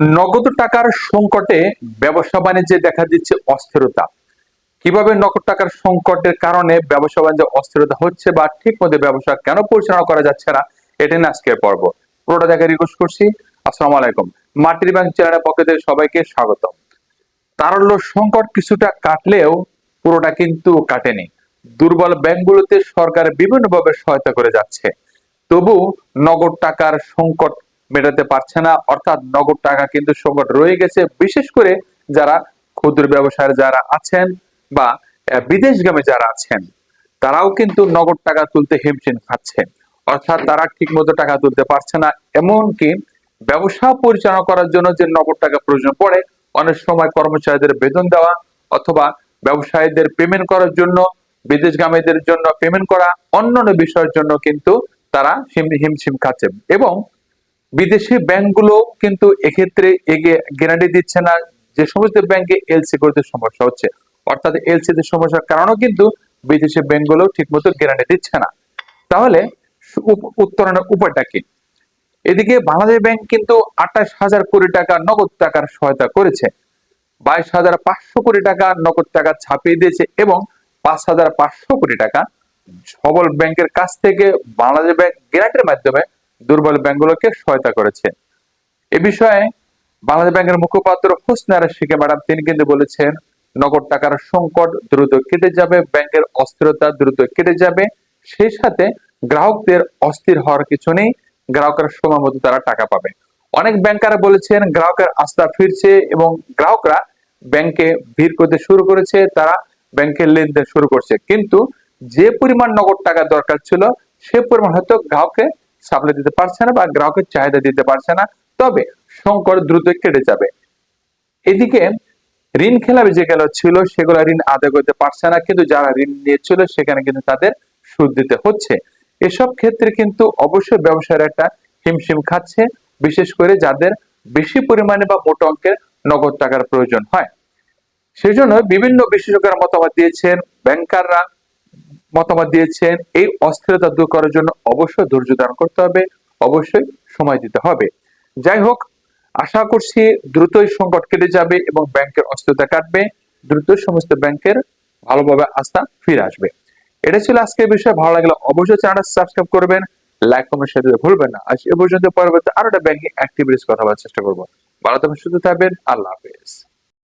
নগদ টাকার সংকটে ব্যবসা বাণিজ্যে দেখা দিচ্ছে অস্থিরতা। কীভাবে নগদ টাকার সংকটের কারণে ব্যবসা বাণিজ্যে অস্থিরতা হচ্ছে বা ঠিক মতো ব্যবসা কেন পরিচালনা করা যাচ্ছে না, এটা নিয়ে আজকের পর্ব। পুরোটা দেখা রিকোয়েস্ট করছি। আসসালামু আলাইকুম। মাটির ব্যাংক চ্যানেলের পক্ষ থেকে সবাইকে স্বাগতম। তারল্য সংকট কিছুটা কাটলেও পুরোটা কিন্তু কাটেনি। দুর্বল ব্যাংকগুলোতে সরকার বিভিন্নভাবে সহায়তা করে যাচ্ছে। তবু নগদ টাকার সংকট মেটাতে পারছে না। অর্থাৎ নগদ টাকা কিন্তু সংকট রয়ে গেছে। বিশেষ করে যারা ক্ষুদ্র ব্যবসায় যারা আছেন বা বিদেশগামী যারা আছেন, তারাও কিন্তু নগদ টাকা তুলতে হিমশিম খাচ্ছে। অর্থাৎ তারা ঠিক মতো টাকা তুলতে পারছে না। এমনকি ব্যবসা পরিচালনা করার জন্য যে নগদ টাকা প্রয়োজন পড়ে, অনেক সময় কর্মচারীদের বেতন দেওয়া অথবা ব্যবসায়ীদের পেমেন্ট করার জন্য বিদেশগামীদের জন্য পেমেন্ট করা, অন্যান্য বিষয়ের জন্য কিন্তু তারা হিম- হিমশিম খাচ্ছে। এবং বিদেশি ব্যাংকগুলো কিন্তু এক্ষেত্রে গ্যারান্টি দিচ্ছে না। যে সমস্ত ব্যাংকে এলসি করতে সমস্যা হচ্ছে। অর্থাৎ এলসি তে সমস্যার কারণেও কিন্তু বিদেশি ব্যাংকগুলো ঠিকমতো গ্যারান্টি দিচ্ছে না। তাহলে উত্তরণের উপায়টা কি? এদিকে বাংলাদেশ ব্যাংক কিন্তু আঠাশ হাজার কোটি টাকা নগদ টাকার সহায়তা করেছে। বাইশ হাজার পাঁচশো কোটি টাকা নগদ টাকা ছাপিয়ে দিয়েছে এবং পাঁচ হাজার পাঁচশো কোটি টাকা সবল ব্যাংকের কাছ থেকে বাংলাদেশ ব্যাংক গ্যারান্টির মাধ্যমে দুর্বল ব্যাংকগুলোকে সহায়তা করেছে। এ বিষয়ে বাংলাদেশ ব্যাংকের মুখপাত্র হোসনারা শিখে ম্যাডাম, তিনি কিন্তু বলেছেন, নগদ টাকার সংকট দ্রুত কেটে যাবে, ব্যাংকের অস্থিরতা দ্রুত কেটে যাবে, সেই সাথে গ্রাহকদের অস্থির হওয়ার কিছু নেই, গ্রাহকের সময় মতো তারা টাকা পাবে। অনেক ব্যাংকার বলেছেন, গ্রাহকের আস্থা ফিরছে এবং গ্রাহকরা ব্যাংকে ভিড় করতে শুরু করেছে, তারা ব্যাংকের লেনদেন শুরু করছে। কিন্তু যে পরিমাণ নগদ টাকা দরকার ছিল, সে পরিমাণ হয়তো গ্রাহককে সাপ্লাই দিতে পারছে না বা গ্রাহকের চাহিদা দিতে পারছে না, তবে সংকট দ্রুত কেটে যাবে। এদিকে ঋণ খেলাপি যেগুলো ছিল, সেগুলো ঋণ আদায় করতে পারছে না, কিন্তু যারা ঋণ নিয়েছিল, সেখানে কিন্তু তাদের সুদ দিতে হচ্ছে। এসব ক্ষেত্রে কিন্তু অবশ্যই ব্যবসায়ের একটা হিমশিম খাচ্ছে, বিশেষ করে যাদের বেশি পরিমাণে বা মোট অঙ্কের নগদ টাকার প্রয়োজন হয়। সেজন্য বিভিন্ন বিশেষজ্ঞরা মতামত দিয়েছেন ব্যাংকাররা। মতামত দিয়েছেন, এই অস্থিরতা দূর করার জন্য অবশ্যই ধৈর্য ধারণ করতে হবে, অবশ্যই সময় দিতে হবে। যাই হোক, আশা করছি দ্রুতই সংকট কেটে যাবে এবং ব্যাংকের অস্থিরতা কাটবে দ্রুত সমস্ত ব্যাংকের ভালোভাবে আস্থা ফিরে আসবে। এটা ছিল আজকের বিষয়। ভালো লাগলে অবশ্যই চ্যানেলটা সাবস্ক্রাইব করবেন, লাইক, কমেন্ট শেয়ার দিতে ভুলবেন না। আজ এ পর্যন্ত পরবর্তী আরও একটা ব্যাংকিং অ্যাক্টিভিটিস কথা বলার চেষ্টা করব। ভালো থাকবেন, সুস্থ থাকবেন, আল্লাহ হাফেজ।